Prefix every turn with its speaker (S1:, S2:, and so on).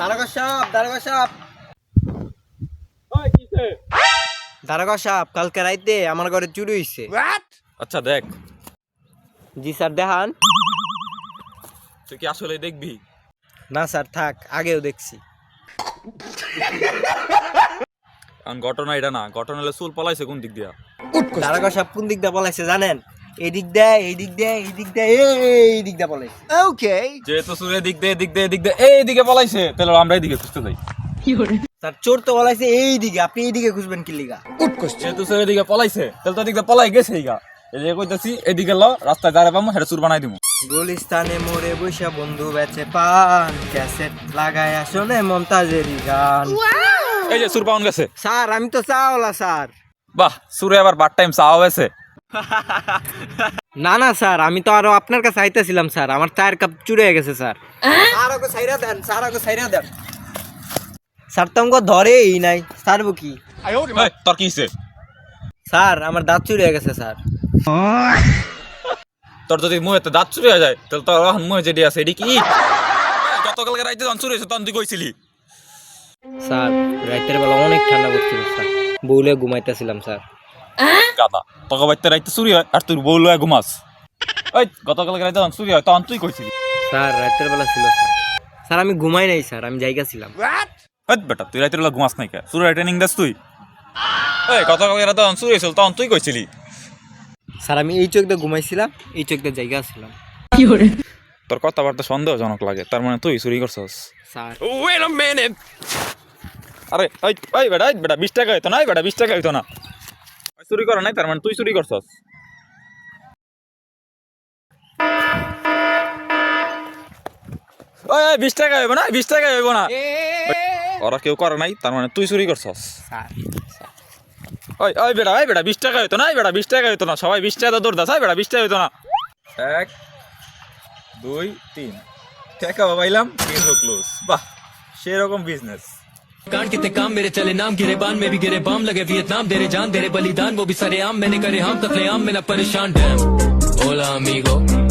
S1: দারোগা সাহেব দারোগা সাহেব। দারোগা সাহেব কালকে রাইতে আমার ঘরে চুরি হইছে।
S2: আচ্ছা দেখ।
S1: জি স্যার দেখান।
S2: তুই কি আসলে দেখবি?
S1: না স্যার থাক আগেও দেখছি।
S2: কারণ ঘটনা এটা না ঘটনা হলে চুল পলাইছে কোন দিক দিয়া?
S1: দারোগা সাহেব কোন দিক দিয়ে পলাইছে জানেন? এই দিক দিয়ে এই দিক দিয়ে এই দিক দিয়ে এই দিক দিয়ে পলাইছে
S2: যেহেতু চুলের দিক দিয়ে দিক দিয়ে দিক দিয়ে এই দিকে পলাইছে তাহলে আমরা এইদিকে খুঁজতে যাই।
S1: স্যার চোর তো পলাইছে এই দিকে আপনি এই দিকে খুঁজবেন কি লিগা?
S2: যেহেতু চুলের দিকে পলাইছে তাহলে তো দিক দিয়ে পলাই গেছে এইগা এদিকে কইতাছি এদিকে ল রাস্তায় দাঁড়া পাবো সেটা চুর বানাই দিবো
S1: গুলিস্তানে মোড়ে বৈশা বন্ধু বেচে পান ক্যাসেট লাগায় শোনে মমতাজেরই গান।
S2: এই যে চুর পাউন গেছে।
S1: স্যার আমি তো চাওলা স্যার।
S2: বাহ চুরে আবার বার টাইম চাওয়া হয়েছে।
S1: না না স্যার আমি তো আরও আপনার কাছে আইতেছিলাম স্যার। আমার চায়ের কাপ চুরে গেছে স্যার। স্যার ওকে সাইরা দেন স্যার ওকে সাইরা দেন। স্যার তো আমাকে ধরেই নাই। স্যার কি?
S2: তোর কি হইছে?
S1: স্যার আমার দাঁত চুরি হয়ে গেছে স্যার।
S2: তোর যদি মুহেতে দাঁত চুরি হয়ে যায় তাহলে তোর এখন মুহে যেটি আছে এটি কি? গতকালকে রাইতে যখন চুরি হয়েছে তখন তুই কইছিলি।
S1: স্যার রাতের বেলা অনেক ঠান্ডা পড়ছিল স্যার। বউলে ঘুমাইতেছিলাম স্যার।
S2: গাদা তোকে বাইতে রাইতে চুরি হয় আর তুই বউ লয়ে ঘুমাস। ওই গতকালকে রাইতে যখন চুরি হয় তখন তুই কইছিলি
S1: স্যার রাতের বেলা ছিল স্যার। স্যার আমি ঘুমাই নাই স্যার আমি জায়গা ছিলাম।
S2: ওই বেটা তুই রাইতের বেলা ঘুমাস নাই কে? চুরি ট্রেনিং দাস তুই? ওই গতকালকে রাতে যখন চুরি হয়েছিল তখন তুই কইছিলি
S1: স্যার আমি এই চোখ দিয়ে ঘুমাইছিলাম এই চোখ দিয়ে জায়গা ছিলাম।
S2: তোর কথাবার্তা সন্দেহজনক লাগে তার মানে তুই চুরি করছস।
S1: স্যার।
S2: আরে ওই ওই বেটা ওই বেটা বিশ টাকা হইতো না বেটা বিশ টাকা হইতো না। চুরি করা নাই তার মানে তুই চুরি করছস। ওই ওই, বিশ টাকা হইব না বিশ টাকা হইব না। ওরা কেউ করে নাই তার মানে তুই চুরি করছস। ওই ওই বেটা ওই বেটা বিশ টাকা হইতো না ওই বেটা বিশ টাকা হইতো না সবাই বিশ টাকা দৌড় দাস বেটা বিশ টাকা হইতো না। এক দুই তিন। টাকা পাইলাম ক্লোজ বাহ সেরকম বিজনেস
S3: कांड कितने काम मेरे चले, नाम गिरे, बान में भी गिरे, बाम लगे वियतनाम देरे जान देरे बलिदान, वो भी सरे आम मैंने करे हम कतले आम मैं ना परेशान डैम ओला अमीगो